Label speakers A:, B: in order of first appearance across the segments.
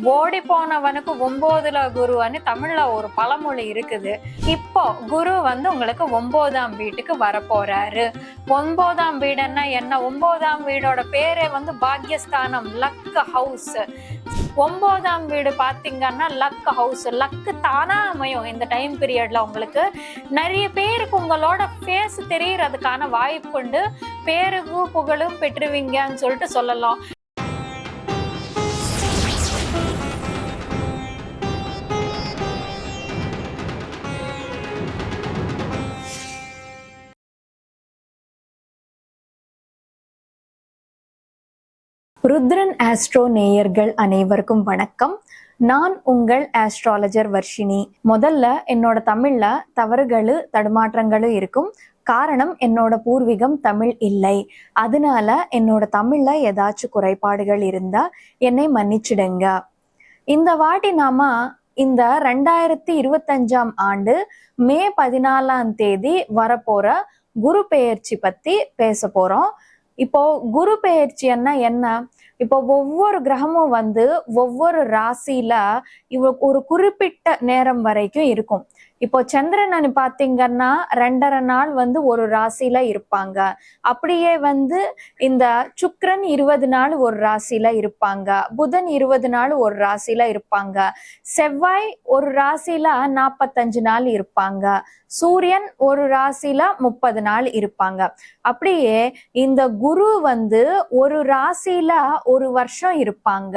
A: ஓடி போனவனுக்கு ஒன்பதுல குரு குருன்னு தமிழ்ல ஒரு பழமொழி இருக்குது. இப்போ குரு வந்து உங்களுக்கு ஒன்பதாம் வீட்டுக்கு வரப்போறாரு. ஒன்பதாம் வீடுன்னா என்ன? ஒன்பதாம் வீடோட பேரே வந்து பாக்யஸ்தானம் லக் ஹவுஸ். ஒன்பதாம் வீடு பாத்தீங்கன்னா லக் ஹவுஸ். லக்கு தானா அமையும் இந்த டைம் பீரியட்ல உங்களுக்கு. நிறைய பேருக்கு உங்களோட ஃபேஸ் தெரியறதுக்கான வாய்ப்பு உண்டு. பேருக்கும் புகழும் பெற்றுவீங்கன்னு சொல்லிட்டு சொல்லலாம். ருத்ரன் ஆஸ்ட்ரோ நேயர்கள் அனைவருக்கும் வணக்கம். நான் உங்கள் ஆஸ்ட்ராலஜர் வர்ஷினி. முதல்ல என்னோட தமிழ்ல தவறுகளு தடுமாற்றங்களும் இருக்கும். காரணம் என்னோட பூர்வீகம் தமிழ் இல்லை. அதனால என்னோட தமிழ்ல ஏதாச்சும் குறைபாடுகள் இருந்தா என்னை மன்னிச்சிடுங்க. இந்த வாட்டி நாம இந்த ரெண்டாயிரத்தி இருபத்தஞ்சாம் ஆண்டு மே பதினாலாம் தேதி வரப்போற குரு பெயர்ச்சி பத்தி பேச போறோம். இப்போ குரு பெயர்ச்சின்னா என்ன? இப்போ ஒவ்வொரு கிரகமும் வந்து ஒவ்வொரு ராசியில இவ ஒரு குறிப்பிட்ட நேரம் வரைக்கும் இருக்கும். இப்போ சந்திரன் பாத்தீங்கன்னா ரெண்டரை நாள் வந்து ஒரு ராசியில இருப்பாங்க. அப்படியே வந்து இந்த சுக்கரன் இருபது நாள் ஒரு ராசியில இருப்பாங்க. புதன் இருபது நாள் ஒரு ராசியில இருப்பாங்க. செவ்வாய் ஒரு ராசியில நாற்பத்தஞ்சு நாள் இருப்பாங்க. சூரியன் ஒரு ராசியில முப்பது நாள் இருப்பாங்க. அப்படியே இந்த குரு வந்து ஒரு ராசியில ஒரு வருஷம் இருப்பாங்க.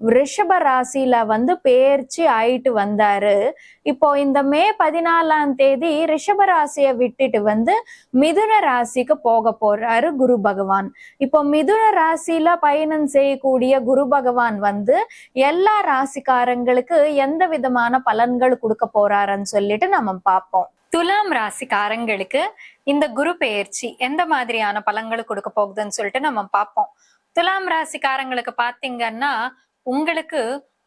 A: ரிஷப ராசியில வந்து பெயர்ச்சி ஆயிட்டு வந்தாரு. இப்போ இந்த மே பதினாலாம் தேதி ரிஷப ராசியை விட்டுட்டு வந்து மிதுன ராசிக்கு போக போறாரு குரு பகவான். இப்போ மிதுன ராசியில பயணம் செய்யக்கூடிய குரு பகவான் வந்து எல்லா ராசிக்காரங்களுக்கு எந்த விதமான பலன்கள் கொடுக்க போறாருன்னு சொல்லிட்டு நம்ம பார்ப்போம். துலாம் ராசிக்காரங்களுக்கு இந்த குரு பெயர்ச்சி எந்த மாதிரியான பலன்கள் கொடுக்க போகுதுன்னு சொல்லிட்டு நம்ம பார்ப்போம். துலாம் ராசிக்காரங்களுக்கு பாத்தீங்கன்னா உங்களுக்கு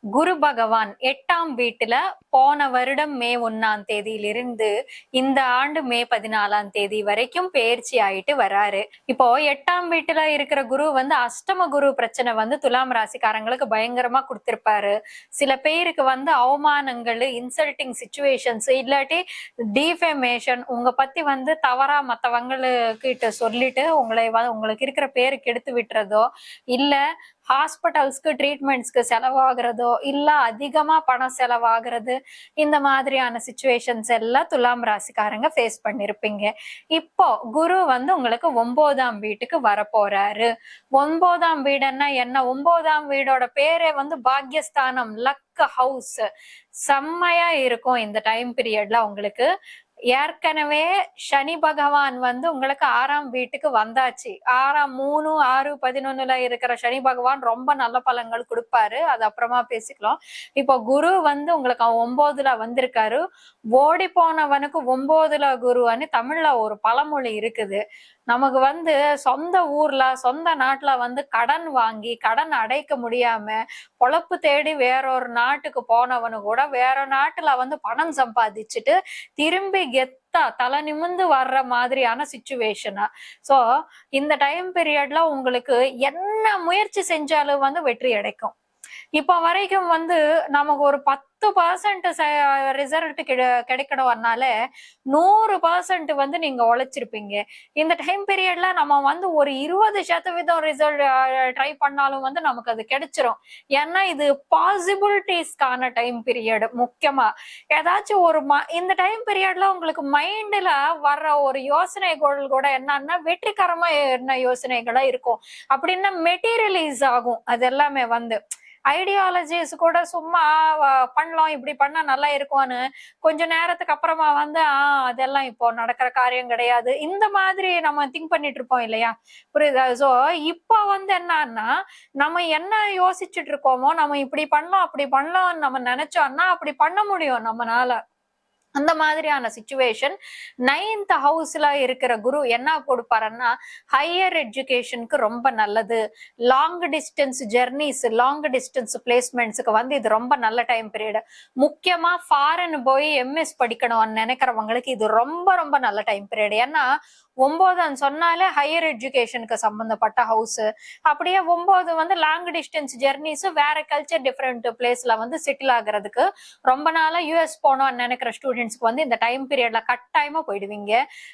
A: குரு பகவான் எட்டாம் வீட்டுல போன வருடம் மே ஒன்னாம் தேதியிலிருந்து இந்த ஆண்டு மே பதினாலாம் தேதி வரைக்கும் பெயர்ச்சி ஆயிட்டு வராரு. இப்போ எட்டாம் வீட்டுல இருக்கிற குரு வந்து அஷ்டம குரு பிரச்சனை வந்து துலாம் ராசிக்காரங்களுக்கு பயங்கரமா கொடுத்திருப்பாரு. சில பேருக்கு வந்து அவமானங்கள் இன்சல்ட்டிங் சுச்சுவேஷன்ஸ் இல்லாட்டி டிஃபேமேஷன் உங்க பத்தி வந்து தவறா மற்றவங்களுக்கிட்ட சொல்லிட்டு உங்களை வ- உங்களுக்கு இருக்கிற பேரு கெடுத்து விட்டுறதோ இல்ல ஹாஸ்பிட்டல்ஸ்க்கு ட்ரீட்மெண்ட்ஸ்க்கு செலவாகிறதோ இல்ல அதிகமா பணம் செலவாகிறது இந்த மாதிரியான சுச்சுவேஷன்ஸ் எல்லாம் துலாம் ராசிக்காரங்க ஃபேஸ் பண்ணிருப்பீங்க. இப்போ குரு வந்து உங்களுக்கு ஒன்பதாம் வீட்டுக்கு வரப்போறாரு. ஒன்பதாம் வீடுன்னா என்ன? ஒன்பதாம் வீடோட பேரே வந்து பாக்யஸ்தானம் லக் ஹவுஸ் செம்மையா இருக்கும் இந்த டைம் பீரியட்ல உங்களுக்கு ஏற்கனவே சனி பகவான் வந்து உங்களுக்கு ஆறாம் வீட்டுக்கு வந்தாச்சு. ஆறாம் மூணு ஆறு பதினொன்னுல இருக்கிற சனி பகவான் ரொம்ப நல்ல பலன்கள் கொடுப்பாரு. அது அப்புறமா பேசிக்கலாம். இப்போ குரு வந்து உங்களுக்கு ஒன்பதுல வந்திருக்காரு. ஓடி போனவனுக்கு ஒன்பதுல குருன்னு தமிழ்ல ஒரு பழமொழி இருக்குது. நமக்கு வந்து சொந்த ஊர்ல சொந்த நாட்டுல வந்து கடன் வாங்கி கடன் அடைக்க முடியாம பொழப்பு தேடி வேறொரு நாட்டுக்கு போனவனு கூட வேற நாட்டுல வந்து பணம் சம்பாதிச்சுட்டு திரும்பி கெத்தா தலை நிமிந்து வர்ற மாதிரியான சுச்சுவேஷனா சோ இந்த டைம் பீரியட்ல உங்களுக்கு என்ன முயற்சி செஞ்சாலும் வந்து வெற்றி அடைக்கும். இப்ப வரைக்கும் வந்து நமக்கு ஒரு பத்து பர்சன்ட் ரிசல்ட் கிடைக்கணும்னால நூறு பர்சன்ட் வந்து நீங்க உழைச்சிருப்பீங்க. இந்த டைம் பீரியட்ல நம்ம வந்து ஒரு இருபது சதவீதம் ரிசல்ட் ட்ரை பண்ணாலும் வந்து நமக்கு அது கிடைச்சிரும். ஏன்னா இது பாசிபிலிட்டிஸ்க்கான டைம் பீரியட் முக்கியமா. ஏதாச்சும் ஒரு ம- இந்த டைம் பீரியட்ல உங்களுக்கு மைண்ட்ல வர்ற ஒரு யோசனைகள் கூட என்னன்னா வெற்றிகரமா என்ன யோசனைகளா இருக்கும். அப்படின்னா மெட்டீரியலைஸ் ஆகும். அது எல்லாமே வந்து. ஐடியாலஜிஸ் கூட சும்மா பண்ணலாம் இப்படி பண்ணா நல்லா இருக்கும்னு கொஞ்ச நேரத்துக்கு அப்புறமா வந்து ஆஹ் அதெல்லாம் இப்போ நடக்கிற காரியம் கிடையாது. இந்த மாதிரி நம்ம திங்க் பண்ணிட்டு இருப்போம் இல்லையா? புரியுதா? சோ இப்போ வந்து என்னன்னா நம்ம என்ன யோசிச்சுட்டு இருக்கோமோ நம்ம இப்படி பண்ணலாம் அப்படி பண்ணலாம்னு நம்ம நினைச்சோம்னா அப்படி பண்ண முடியும் நம்மனால. அந்த மாதிரியான சுச்சுவேஷன் நைன்த் ஹவுஸ்ல இருக்கிற குரு என்ன கொடுப்பாருன்னா ஹையர் எஜுகேஷனுக்கு ரொம்ப நல்லது. Long distance journeys long distance பிளேஸ்மெண்ட்ஸுக்கு வந்து இது ரொம்ப நல்ல டைம் பீரியட் முக்கியமா ஃபாரின் போய் எம்எஸ் படிக்கணும்னு நினைக்கிறவங்களுக்கு இது ரொம்ப ரொம்ப நல்ல டைம் பீரியட் ஏன்னா ஒன்பதுன்னு சொன்னாலே ஹையர் எஜுகேஷனுக்கு சம்பந்தப்பட்ட ஹவுஸ் அப்படியே ஒன்பது வந்து லாங் டிஸ்டன்ஸ் ஜெர்னிஸ் வேற கல்ச்சர் டிஃப்ரெண்ட் பிளேஸ்ல வந்து செட்டில் ஆகுறதுக்கு ரொம்ப நாளா யூஎஸ் போனோம்னு நினைக்கிற ஸ்டூடெண்ட்ஸ்க்கு வந்து இந்த டைம் பீரியட்ல கட்டாயமா போயிடுவீங்க.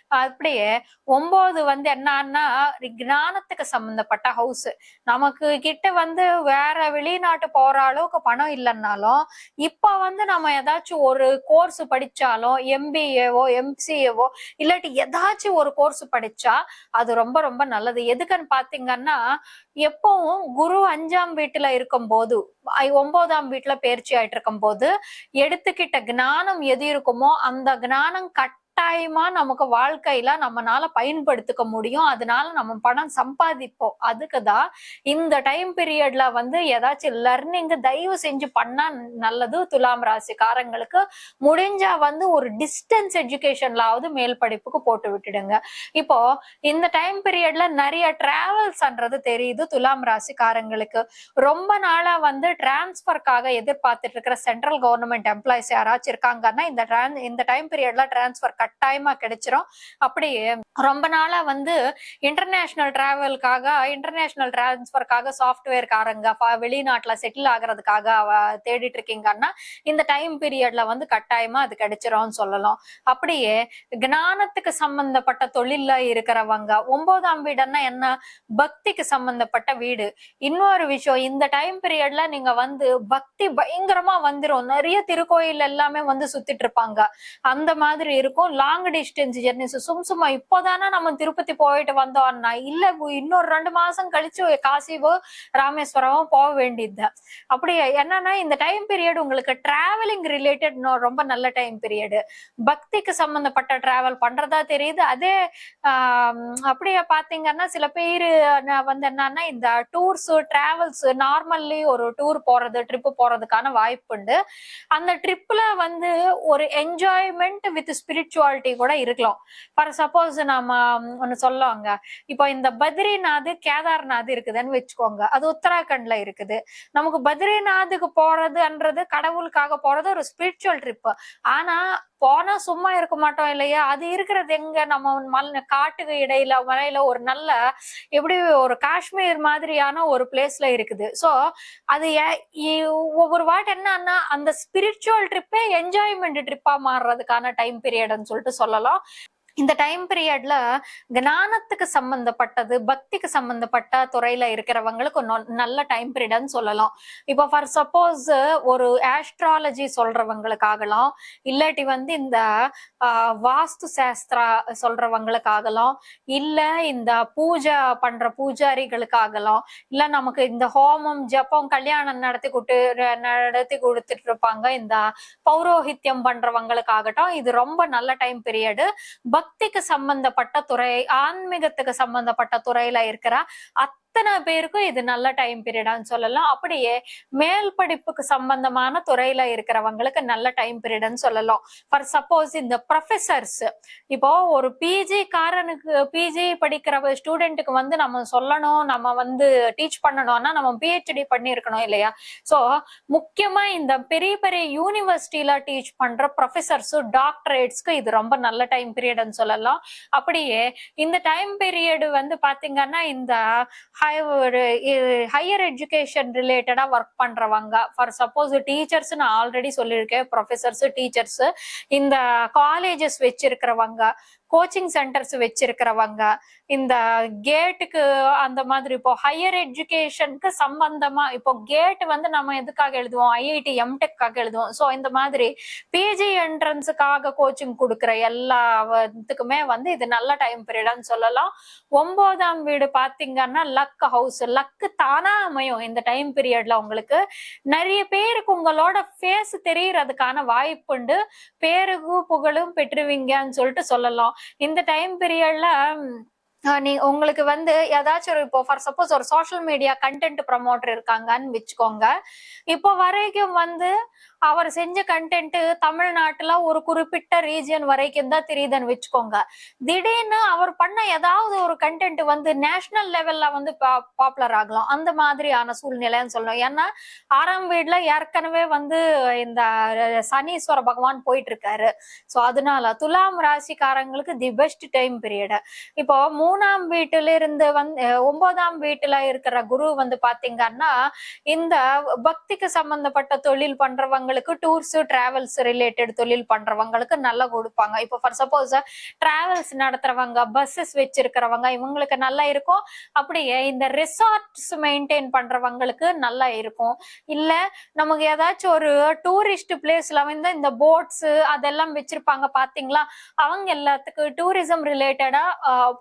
A: அப்படியே ஒன்பது வந்து என்னன்னா ஞானத்துக்கு சம்பந்தப்பட்ட ஹவுஸ் நமக்கு கிட்ட வந்து வேற வெளிநாட்டு போற அளவுக்கு பணம் இல்லைன்னாலும் இப்ப வந்து நம்ம ஏதாச்சும் ஒரு கோர்ஸ் படிச்சாலும் எம்பிஏவோ எம்சிஏவோ இல்லாட்டி ஏதாச்சும் ஒரு கோர்ஸ் படிச்சா அது ரொம்ப ரொம்ப நல்லது. எதுக்குன்னு பாத்தீங்கன்னா எப்பவும் குரு அஞ்சாம் வீட்டுல இருக்கும் போது ஒன்பதாம் வீட்டுல பயிற்சி ஆயிட்டு இருக்கும் போது எடுத்துக்கிட்ட ஞானம் எது இருக்குமோ அந்த ஞானம் கட் கட்டாயமா நமக்கு வாழ்க்கையில நம்மனால பயன்படுத்திக்க முடியும். அதனால நம்ம பணம் சம்பாதிப்போம். அதுக்குதான் இந்த டைம் பீரியட்ல வந்து ஏதாச்சும் லர்னிங் தயவு செஞ்சு பண்ணா நல்லது. துலாம் ராசிக்காரங்களுக்கு முடிஞ்சா வந்து ஒரு டிஸ்டன்ஸ் எஜுகேஷன்லாவது மேல் படிப்புக்கு போட்டு விட்டுடுங்க. இப்போ இந்த டைம் பீரியட்ல நிறைய டிராவல்ஸ்ன்றது தெரியுது துலாம் ராசிக்காரங்களுக்கு. ரொம்ப நாளா வந்து டிரான்ஸ்பர்க்காக எதிர்பார்த்துட்டு இருக்கிற சென்ட்ரல் கவர்மெண்ட் எம்ப்ளாயிஸ் யாராச்சும் இருக்காங்கன்னா இந்த இந்த டைம் பீரியட்ல டிரான்ஸ்பர் கட்டாயமா கிடைச்சிரும். அப்படியே ரொம்ப நாளா வந்து இன்டர்நேஷனல் டிராவலுக்காக இன்டர்நேஷனல் டிரான்ஸ்பர்க்காக சாஃப்ட்வேர்காரங்க வெளிநாட்டுல செட்டில் ஆகுறதுக்காக தேடிட்டு இருக்கீங்கன்னா இந்த டைம் பீரியட்ல வந்து கட்டாயமா அது கிடைச்சிரும்னு சொல்லலாம். அப்படியே ஞானத்துக்கு சம்பந்தப்பட்ட தொழில்ல இருக்கிறவங்க ஒன்பதாம் வீடுன்னா என்ன? பக்திக்கு சம்பந்தப்பட்ட வீடு. இன்னொரு விஷயம் இந்த டைம் பீரியட்ல நீங்க வந்து பக்தி பயங்கரமா வந்துரும். நிறைய திருக்கோயில் எல்லாமே வந்து சுத்திட்டு இருப்பாங்க. அந்த மாதிரி இருக்கும். லாங் டிஸ்டன்ஸ் ஜெர்னிஸ் சும் சும்மா இப்போதானே நம்ம திருப்பதி போயிட்டு வந்தோம்னா இல்ல இன்னொரு ரெண்டு மாசம் கழிச்சு காசிவோ ராமேஸ்வரமோ போக வேண்டியது. அப்படி என்னன்னா இந்த டைம் பீரியட் உங்களுக்கு டிராவலிங் ரிலேட்டட் ரொம்ப நல்ல டைம் பீரியட் பக்திக்கு சம்பந்தப்பட்ட டிராவல் பண்றதா தெரியுது. அதே அப்படியே பாத்தீங்கன்னா சில பேர் வந்து என்னன்னா இந்த டூர்ஸ் டிராவல்ஸ் நார்மல்லி ஒரு டூர் போறது ட்ரிப் போறதுக்கான வாய்ப்பு உண்டு. அந்த ட்ரிப்ல வந்து ஒரு என்ஜாய்மெண்ட் வித் ஸ்பிரிச்சுவாலிட்டி கூட இருக்கலாம். ஃபார் சப்போஸ் நாம ஒன்னு சொல்லுவாங்க. இப்போ இந்த பத்ரிநாத் கேதார்நாத் இருக்குதுன்னு வச்சுக்கோங்க. அது உத்தராகண்ட்ல இருக்குது. நமக்கு பத்ரிநாத்துக்கு போறதுன்றது கடவுளுக்காக போறது ஒரு ஸ்பிரிச்சுவல் ட்ரிப் ஆனா போனா சும்மா இருக்க மாட்டோம் இல்லையா? அது இருக்கிறது எங்க? நம்ம மல் காட்டுக்கு இடையில மலையில ஒரு நல்ல எப்படி ஒரு காஷ்மீர் மாதிரியான ஒரு பிளேஸ்ல இருக்குது. சோ அது ஏ- ஒவ்வொரு வாட் என்னன்னா அந்த ஸ்பிரிச்சுவல் ட்ரிப்பே என்ஜாய்மெண்ட் ட்ரிப்பா மாறுறதுக்கான டைம் பீரியட்னு சொல்லிட்டு சொல்லலாம். இந்த டைம் பீரியட்ல ஞானத்துக்கு சம்பந்தப்பட்டது பக்திக்கு சம்பந்தப்பட்ட துறையில இருக்கிறவங்களுக்கு நொ- நல்ல டைம் பீரியட்னு சொல்லலாம். இப்போ ஃபார் சப்போஸ் ஒரு ஆஸ்ட்ராலஜி சொல்றவங்களுக்காகலாம் இல்லாட்டி வந்து இந்த ஆஹ், வாஸ்து சாஸ்திரா சொல்றவங்களுக்காகலாம் இல்ல இந்த பூஜை பண்ற பூஜாரிகளுக்காகலாம் இல்ல நமக்கு இந்த ஹோமம் ஜப்பம் கல்யாணம் நடத்தி கொடுத்து நடத்தி கொடுத்துட்டு இருப்பாங்க. இந்த பௌரோஹித்யம் பண்றவங்களுக்காகட்டும் இது ரொம்ப நல்ல டைம் பீரியடு பக்திக்கு சம்பந்தப்பட்ட துறை ஆன்மீகத்துக்கு சம்பந்தப்பட்ட துறையில இருக்கிற அத்தனை பேருக்கும் இது நல்ல டைம் பீரியடான்னு சொல்லலாம். அப்படியே மேல் படிப்புக்கு சம்பந்தமான துறையில இருக்கிறவங்களுக்கு நல்ல டைம் பீரியட்னு சொல்லலாம். ஃபார் சப்போஸ் இந்த ப்ரொஃபசர்ஸ் இப்போ ஒரு பிஜி காரனுக்கு பிஜி படிக்கிற ஸ்டூடெண்ட்டுக்கு வந்து நம்ம சொல்லணும் நம்ம வந்து டீச் பண்ணணும்னா நம்ம பிஹெச்டி பண்ணியிருக்கணும் இல்லையா? சோ முக்கியமா இந்த பெரிய பெரிய யூனிவர்சிட்டியில டீச் பண்ற ப்ரொஃபசர்ஸ் டாக்டரேட்ஸ்க்கு இது ரொம்ப நல்ல டைம் பீரியட்னு சொல்லலாம். அப்படியே இந்த டைம் பீரியட் வந்து பாத்தீங்கன்னா இந்த ஒரு ஹையர் எஜுகேஷன் ரிலேட்டடா ஒர்க் பண்றவங்க. ஃபார் சப்போஸ் டீச்சர்ஸ் நான் ஆல்ரெடி சொல்லியிருக்கேன் ப்ரொஃபசர்ஸ் டீச்சர்ஸ் இந்த காலேஜஸ் வச்சிருக்கிறவங்க. கோச்சிங் சென்டர்ஸ் வச்சிருக்கிறவங்க இந்த கேட்டுக்கு அந்த மாதிரி இப்போ ஹையர் எஜுகேஷனுக்கு சம்பந்தமா இப்போ கேட் வந்து நம்ம எதுக்காக எழுதுவோம்? ஐஐடி எம்டெக்காக எழுதுவோம். ஸோ இந்த மாதிரி பிஜி என்ட்ரன்ஸுக்காக கோச்சிங் கொடுக்குற எல்லா இதுக்குமே வந்து இது நல்ல டைம் பீரியட்னு சொல்லலாம். ஒன்பதாம் வீடு பாத்தீங்கன்னா லக் ஹவுஸ் லக்கு தானா அமையும் இந்த டைம் பீரியட்ல உங்களுக்கு. நிறைய பேருக்கு உங்களோட ஃபேஸ் தெரியறதுக்கான வாய்ப்புண்டு. பேருகு புகழும் பெற்றுவீங்கன்னு சொல்லிட்டு சொல்லலாம். இந்த டைம் பீரியட்ல நீ உங்களுக்கு வந்து ஏதாச்சும் ஒரு இப்போ ஃபார் சப்போஸ் ஒரு சோஷியல் மீடியா கண்டென்ட் ப்ரமோட்டர் இருக்காங்கன்னு வச்சுக்கோங்க. இப்போ வரைக்கும் வந்து அவர் செஞ்ச கண்டென்ட் தமிழ்நாட்டுல ஒரு குறிப்பிட்ட ரீஜியன் வரைக்கும் தான் தெரியுதுன்னு வச்சுக்கோங்க. திடீர்னு அவர் பண்ண ஏதாவது ஒரு கண்டென்ட் வந்து நேஷனல் லெவல்ல வந்து பாப்புலர் ஆகலாம். அந்த மாதிரியான சூழ்நிலைன்னு சொல்லணும். ஏன்னா ஆறாம் வீடுல ஏற்கனவே வந்து இந்த சனீஸ்வர பகவான் போயிட்டு இருக்காரு. சோ அதனால துலாம் ராசிக்காரங்களுக்கு தி பெஸ்ட் டைம் பீரியட் இப்போ மூணாம் வீட்டுல இருந்து வந்து ஒன்பதாம் வீட்டுல இருக்கிற குரு வந்து பாத்தீங்கன்னா இந்த பக்திக்கு சம்பந்தப்பட்ட தொழில் பண்றவங்களுக்கு டூர்ஸ் டிராவல்ஸ் ரிலேட்டட் தொழில் பண்றவங்களுக்கு நல்லா கொடுப்பாங்க. இப்போ ஃபார் சப்போஸ் டிராவல்ஸ் நடத்துறவங்க பஸ்ஸஸ் வச்சிருக்கிறவங்க இவங்களுக்கு நல்லா இருக்கும். அப்படியே இந்த ரிசார்ட்ஸ் மெயின்டைன் பண்றவங்களுக்கு நல்லா இருக்கும். இல்ல நமக்கு ஏதாச்சும் ஒரு டூரிஸ்ட் பிளேஸ்ல வந்து இந்த போட்ஸ் அதெல்லாம் வச்சிருப்பாங்க பாத்தீங்களா? அவங்க எல்லாத்துக்கு டூரிசம் ரிலேட்டடா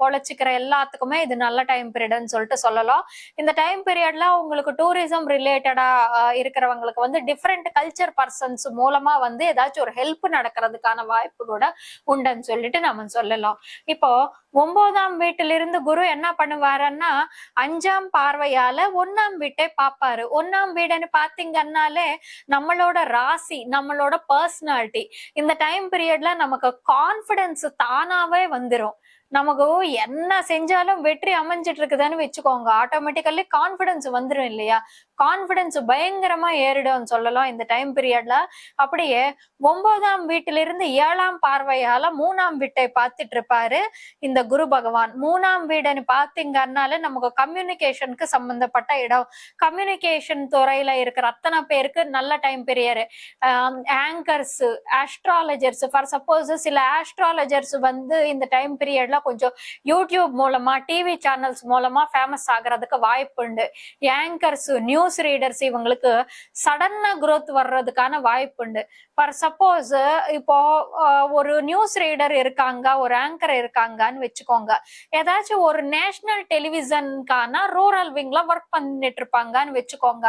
A: பொழைச்சிக்கிற எல்லாத்துக்குமே இது நல்ல டைம் பீரியட்னு சொல்லிட்டு சொல்லலாம். இந்த டைம் பீரியட்ல உங்களுக்கு டூரிசம் ரிலேட்டடா இருக்கிறவங்களுக்கு வந்து டிஃப்ரெண்ட் கல்ச்சர் பர்சன்ஸ் மூலமா வந்து ஏதாச்சும் ஒரு ஹெல்ப் நடக்கிறதுக்கான வாய்ப்பு கூட உண்டுன்னு சொல்லிட்டு நம்ம சொல்லலாம். இப்போ ஒன்பதாம் வீட்டிலிருந்து குரு என்ன பண்ணுவாருன்னா அஞ்சாம் பார்வையால ஒன்னாம் வீட்டை பார்ப்பாரு. ஒன்னாம் வீடுன்னு பாத்தீங்கன்னாலே நம்மளோட ராசி நம்மளோட பர்சனாலிட்டி இந்த டைம் பீரியட்ல நமக்கு கான்பிடன்ஸ் தானாவே வந்துரும். நமக்கு என்ன செஞ்சாலும் வெற்றி அமைஞ்சிட்டு இருக்குதுன்னு வச்சுக்கோங்க. ஆட்டோமேட்டிக்கலி கான்பிடன்ஸ் வந்துடும் இல்லையா? கான்பிடன்ஸ் பயங்கரமா ஏறிடும் சொல்லலாம் இந்த டைம் பீரியட்ல அப்படியே ஒன்பதாம் வீட்டில இருந்து ஏழாம் பார்வையால மூணாம் வீட்டை பார்த்துட்டு இருப்பாரு இந்த குரு பகவான். மூணாம் வீடுன்னு பாத்தீங்கன்னாலே நமக்கு கம்யூனிகேஷனுக்கு சம்பந்தப்பட்ட இடம். கம்யூனிகேஷன் துறையில இருக்கிற அத்தனை பேருக்கு நல்ல time period anchors astrologers for suppose சில ஆஸ்ட்ராலஜர்ஸ் வந்து இந்த டைம் பீரியட்ல கொஞ்சம் யூடியூப் மூலமா டிவி சேனல்ஸ் மூலமா ஃபேமஸ் ஆகுறதுக்கு வாய்ப்பு உண்டு. ஆங்கர்ஸ் நியூஸ் ரீடர்ஸ் இவங்களுக்கு சடனா குரோத் வர்றதுக்கான வாய்ப்பு உண்டு. ஃபார் சப்போஸ் இப்போ ஒரு நியூஸ் ரீடர் இருக்காங்க ஒரு ஆங்கர் இருக்காங்கன்னு வச்சுக்கோங்க. ஏதாச்சும் ஒரு நேஷனல் டெலிவிஷனுக்கான ரூரல் விங்ல ஒர்க் பண்ணிட்டு இருப்பாங்கன்னு வச்சுக்கோங்க.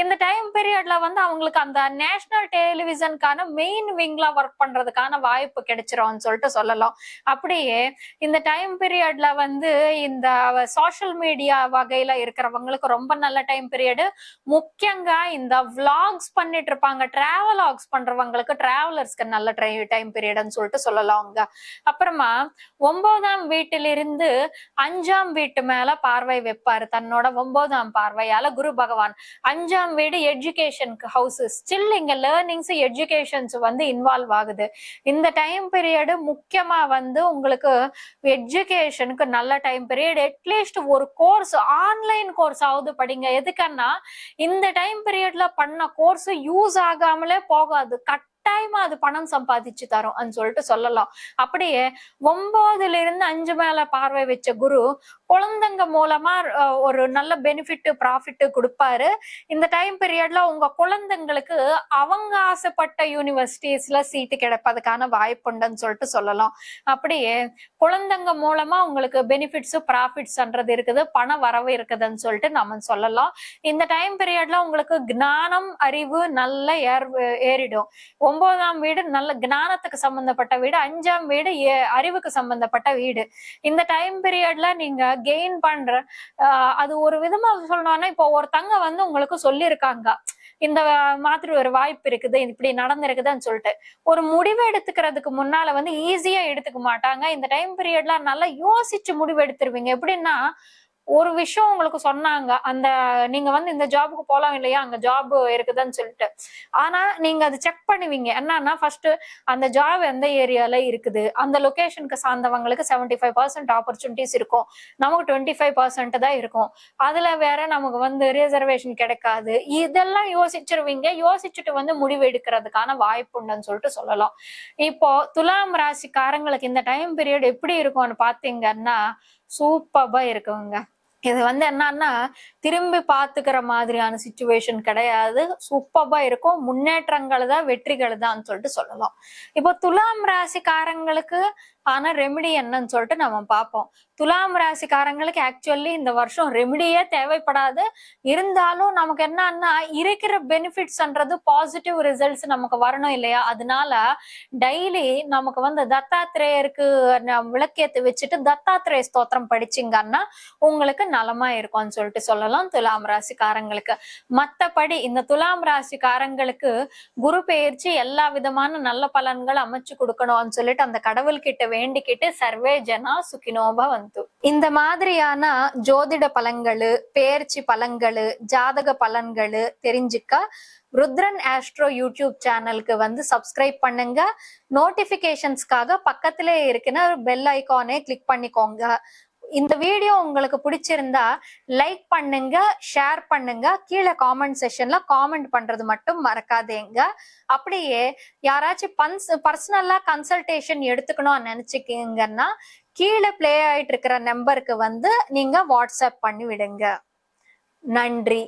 A: இந்த டைம் பீரியட்ல வந்து அவங்களுக்கு அந்த நேஷனல் டெலிவிஷனுக்கான மெயின் விங்ல ஒர்க் பண்றதுக்கான வாய்ப்பு கிடைச்சிரும்னு சொல்லிட்டு சொல்லலாம். அப்படியே இந்த இந்த டைம் பீரியட்ல வந்து இந்த சோஷியல் மீடியா வகையில இருக்கிறவங்களுக்கு ரொம்ப நல்ல டைம் பீரியடு முக்கியங்க இந்த விளாக்ஸ் பண்ணிட்டு இருப்பாங்க. டிராவலாக்ஸ் பண்றவங்களுக்கு டிராவலர்ஸ்க்கு நல்ல டைம் பீரியட்னு சொல்லிட்டு சொல்லலாம் அவங்க அப்புறமா ஒன்பதாம் வீட்டிலிருந்து அஞ்சாம் வீட்டு மேல பார்வை வைப்பாரு. தன்னோட ஒன்பதாம் பார்வையால குரு பகவான். அஞ்சாம் வீடு எஜுகேஷனுக்கு ஹவுஸ் ஸ்டில் இங்க லேர்னிங்ஸ் எஜுகேஷன்ஸ் வந்து இன்வால்வ் ஆகுது. இந்த டைம் பீரியடு முக்கியமா வந்து உங்களுக்கு எஜுகேஷனுக்கு நல்ல டைம் பீரியட் அட்லீஸ்ட் ஒரு கோர்ஸ் ஆன்லைன் கோர்ஸ் ஆகுது படிங்க. எதுக்குன்னா இந்த டைம் பீரியட்ல பண்ண கோர்ஸ் யூஸ் ஆகாமலே போகாது. கட் கட்டாயமா அது பணம் சம்பாதிச்சு தரும் சொல்லிட்டு சொல்லலாம். அப்படியே ஒன்பதுல இருந்து அஞ்சு மேல பார்வை வச்ச குரு குழந்தைங்க மூலமா ஒரு நல்ல பெனிஃபிட் ப்ராஃபிட் கொடுப்பாரு. இந்த டைம் பீரியட்ல உங்க குழந்தைங்களுக்கு அவங்க ஆசைப்பட்ட யூனிவர்சிட்டிஸ்ல சீட்டு கிடைப்பதுக்கான வாய்ப்புண்டுன்னு சொல்லிட்டு சொல்லலாம். அப்படியே குழந்தைங்க மூலமா உங்களுக்கு பெனிஃபிட்ஸ் ப்ராஃபிட்ஸ்ன்றது இருக்குது பண வரவு இருக்குதுன்னு சொல்லிட்டு நம்ம சொல்லலாம். இந்த டைம் பீரியட்ல உங்களுக்கு ஞானம் அறிவு நல்ல ஏர் ஏறிடும். ஒன்பதாம் வீடு நல்ல ஞானத்துக்கு சம்பந்தப்பட்ட வீடு. அஞ்சாம் வீடு அறிவுக்கு சம்பந்தப்பட்ட வீடு. இந்த டைம் பீரியட்ல நீங்க கெயின் பண்ற ஆஹ் அது ஒரு விதமா சொல்லணும்னா இப்போ ஒருத்தங்க வந்து உங்களுக்கு சொல்லியிருக்காங்க. இந்த மாதிரி ஒரு வாய்ப்பு இருக்குது இப்படி நடந்திருக்குதுன்னு சொல்லிட்டு. ஒரு முடிவு எடுத்துக்கிறதுக்கு முன்னால வந்து ஈஸியா எடுத்துக்க மாட்டாங்க. இந்த டைம் பீரியட்ல நல்லா யோசிச்சு முடிவு எடுத்துருவீங்க. எப்படின்னா ஒரு விஷயம் உங்களுக்கு சொன்னாங்க அந்த நீங்க வந்து இந்த ஜாபுக்கு போலாம் இல்லையா அங்க ஜாப் இருக்குதுன்னு சொல்லிட்டு. ஆனா நீங்க அது செக் பண்ணுவீங்க. என்னன்னா ஃபர்ஸ்ட் அந்த ஜாப் எந்த ஏரியால இருக்குது? அந்த லொகேஷனுக்கு சார்ந்தவங்களுக்கு செவன்டி ஃபைவ் பர்சன்ட் ஆப்பர்ச்சுனிட்டிஸ் இருக்கும். நமக்கு டுவெண்ட்டி ஃபைவ் பர்சன்ட் தான் இருக்கும். அதுல வேற நமக்கு வந்து ரிசர்வேஷன் கிடைக்காது. இதெல்லாம் யோசிச்சிருவீங்க. யோசிச்சுட்டு வந்து முடிவு எடுக்கிறதுக்கான வாய்ப்பு உண்டுன்னு சொல்லிட்டு சொல்லலாம். இப்போ துலாம் ராசிக்காரங்களுக்கு இந்த டைம் பீரியட் எப்படி இருக்கும்னு பாத்தீங்கன்னா சூப்பர்பா இருக்குங்க. இது வந்து என்னன்னா திரும்பி பாத்துக்கிற மாதிரியான சுச்சுவேஷன் கிடையாது. சூப்பர்பா இருக்கும். முன்னேற்றங்கள் தான் வெற்றிகள் தான் சொல்லிட்டு சொல்லலாம். இப்போ துலாம் ராசிக்காரங்களுக்கு ஆனா ரெமிடி என்னன்னு சொல்லிட்டு நம்ம பார்ப்போம். துலாம் ராசிக்காரங்களுக்கு ஆக்சுவலி இந்த வருஷம் ரெமிடியே தேவைப்படாது. இருந்தாலும் நமக்கு என்னன்னா இருக்கிற பெனிஃபிட்ஸ்ன்றது பாசிட்டிவ் ரிசல்ட்ஸ் நமக்கு வரணும் இல்லையா? அதனால டெய்லி நமக்கு வந்து தத்தாத்திரேயருக்கு விளக்கியத்தை விளக்கேத்து வச்சுட்டு தத்தாத்திரேய ஸ்தோத்திரம் படிச்சிங்கன்னா உங்களுக்கு நலமா இருக்கும்னு சொல்லிட்டு சொல்லலாம் துலாம் ராசிக்காரங்களுக்கு. மத்தபடி இந்த துலாம் ராசிக்காரங்களுக்கு குரு பெயர்ச்சி எல்லா விதமான நல்ல பலன்கள் அமைச்சு கொடுக்கணும்னு சொல்லிட்டு அந்த கடவுள்கிட்ட வேண்டிக்கிட்டு சர்வே ஜனா சுகினோபா வந்து. இந்த மாதிரியான ஜோதிட பலன்களு பேர்ச்சி பலன்களு ஜாதக பலன்களு தெரிஞ்சுக்க ருத்ரன் ஆஸ்ட்ரோ யூடியூப் சேனலுக்கு வந்து சப்ஸ்கிரைப் பண்ணுங்க. நோட்டிபிகேஷன்ஸ்க்காக பக்கத்திலே இருக்கிற பெல் ஐகானே கிளிக் பண்ணிக்கோங்க. இந்த வீடியோ உங்களுக்கு பிடிச்சிருந்தா லைக் பண்ணுங்க ஷேர் பண்ணுங்க கீழே காமெண்ட் செஷன்ல காமெண்ட் பண்றது மட்டும் மறக்காதீங்க. அப்படியே யாராச்சும் பன்ஸ் பர்சனலா கன்சல்டேஷன் எடுத்துக்கணும்னு நினைச்சுக்கீங்கன்னா கீழே ப்ளே ஆயிட்டு இருக்கிற நம்பருக்கு வந்து நீங்க வாட்ஸ்அப் பண்ணி விடுங்க. நன்றி.